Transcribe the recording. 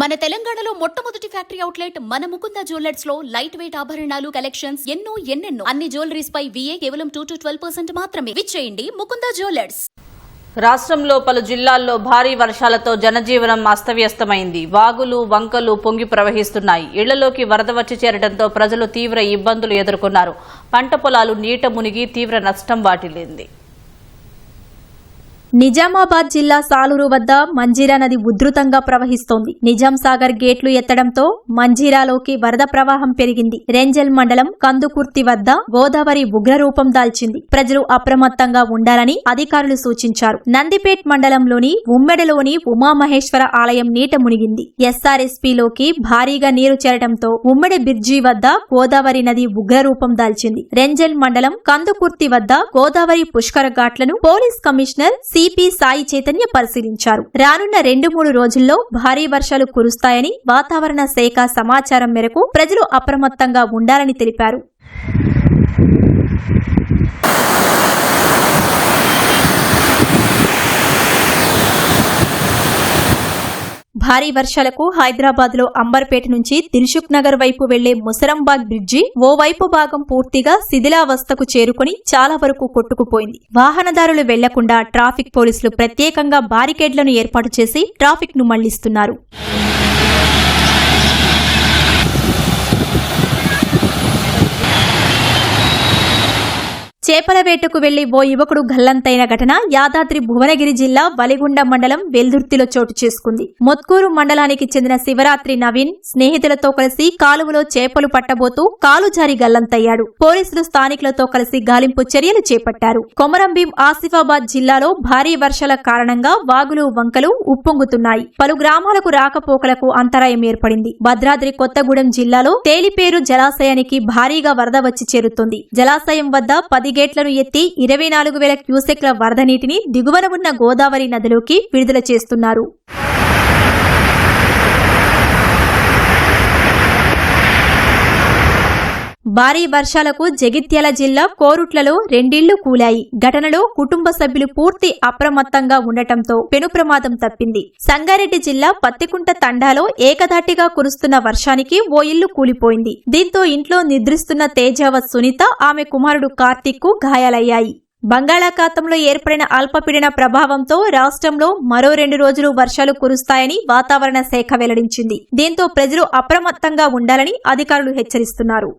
మన తెలంగాణలో మొట్టమొదటి ఫ్యాక్టరీ అవుట్లెట్ మన ముకుంద జ్యువెలర్స్లో లైట్ వెయిట్ ఆభరణాలు కలెక్షన్స్ ఎన్నో ఎన్నెన్నో. అన్ని జ్యువెలరీస్ పై విఏ కేవలం టూ టు ట్వెల్వ్ పర్సెంట్ మాత్రమే. విచ్చేయండి ముకుంద జ్యువెలర్స్. రాష్ట్రంలో పలు జిల్లాల్లో భారీ వర్షాలతో జనజీవనం అస్తవ్యస్తమైంది. వాగులు వంకలు పొంగి ప్రవహిస్తున్నాయి. ఇళ్ళలోకి వరద వచ్చి చేరడంతో ప్రజలు తీవ్ర ఇబ్బందులు ఎదుర్కొన్నారు. పంట పొలాలు నీట మునిగి తీవ్ర నష్టం వాటిల్లింది. నిజామాబాద్ జిల్లా సాలూరు వద్ద మంజీరా నది ఉధృతంగా ప్రవహిస్తోంది. నిజాం సాగర్ గేట్లు ఎత్తడంతో మంజీరాలోకి వరద ప్రవాహం పెరిగింది. రెంజల్ మండలం కందుకుర్తి వద్ద గోదావరి ఉగ్రరూపం దాల్చింది. ప్రజలు అప్రమత్తంగా ఉండాలని అధికారులు సూచించారు. నందిపేట్ మండలంలోని ఉమ్మెడలోని ఉమామహేశ్వర ఆలయం నీట మునిగింది. ఎస్ఆర్ఎస్పీలోకి భారీగా నీరు చేరడంతో ఉమ్మడి బిర్జీ వద్ద గోదావరి నది ఉగ్రరూపం దాల్చింది. రెంజల్ మండలం కందుకుర్తి వద్ద గోదావరి పుష్కర ఘాట్లను police commissioner CP Sai Chaitanya పరిశీలించారు. రానున్న రెండు మూడు రోజుల్లో భారీ వర్షాలు కురుస్తాయని వాతావరణ శాఖ సమాచారం మేరకు ప్రజలు అప్రమత్తంగా ఉండాలని తెలిపారు. భారీ వర్షాలకు హైదరాబాద్లో అంబర్పేట నుంచి దిల్షుక్ నగర్ వైపు వెళ్ళే ముసరంబాగ్ బ్రిడ్జి ఓ వైపు భాగం పూర్తిగా శిథిలావస్థకు చేరుకుని చాలా వరకు కొట్టుకుపోయింది. వాహనదారులు వెళ్ళకుండా ట్రాఫిక్ పోలీసులు ప్రత్యేకంగా బారికేడ్లను ఏర్పాటు చేసి ట్రాఫిక్ను మళ్ళిస్తున్నారు. చేపల వేటకు వెళ్ళి ఓ యువకుడు గల్లంతైన ఘటన యాదాద్రి భువనగిరి జిల్లా వలిగుండ మండలం వెల్దుర్తిలో చోటు చేసుకుంది. మొత్కూరు మండలానికి చెందిన శివరాత్రి నవీన్ స్నేహితులతో కలిసి కాలువలో చేపలు పట్టబోతూ కాలు జారి గల్లంతయ్యాడు పోలీసులు స్థానికులతో కలిసి గాలింపు చర్యలు చేపట్టారు. కొమరంభీం ఆసిఫాబాద్ జిల్లాలో భారీ వర్షాల కారణంగా వాగులు వంకలు ఉప్పొంగుతున్నాయి. పలు గ్రామాలకు రాకపోకలకు అంతరాయం ఏర్పడింది. భద్రాద్రి కొత్తగూడెం జిల్లాలో తేలిపేరు జలాశయానికి భారీగా వరద వచ్చి చేరుతుంది. జలాశయం వద్ద పది గేట్లను ఎత్తి ఇరవై నాలుగు వేల క్యూసెక్ల వరద నీటిని దిగువన ఉన్న గోదావరి నదిలోకి విడుదల చేస్తున్నారు. భారీ వర్షాలకు జగిత్యాల జిల్లా కోరుట్లలో రెండిళ్ళు కూలాయి. ఘటనలో కుటుంబ సభ్యులు పూర్తి అప్రమత్తంగా ఉండటంతో పెను ప్రమాదం తప్పింది. సంగారెడ్డి జిల్లా పత్తికుంట తండాలో ఏకధాటిగా కురుస్తున్న వర్షానికి ఓ ఇల్లు కూలిపోయింది. దీంతో ఇంట్లో నిద్రిస్తున్న తేజావత్ సునీత ఆమె కుమారుడు కార్తీక్కు గాయాలయ్యాయి. బంగాళాఖాతంలో ఏర్పడిన అల్పపీడన ప్రభావంతో రాష్ట్రంలో మరో రెండు రోజులు వర్షాలు కురుస్తాయని వాతావరణ శాఖ వెల్లడించింది. దీంతో ప్రజలు అప్రమత్తంగా ఉండాలని అధికారులు హెచ్చరిస్తున్నారు.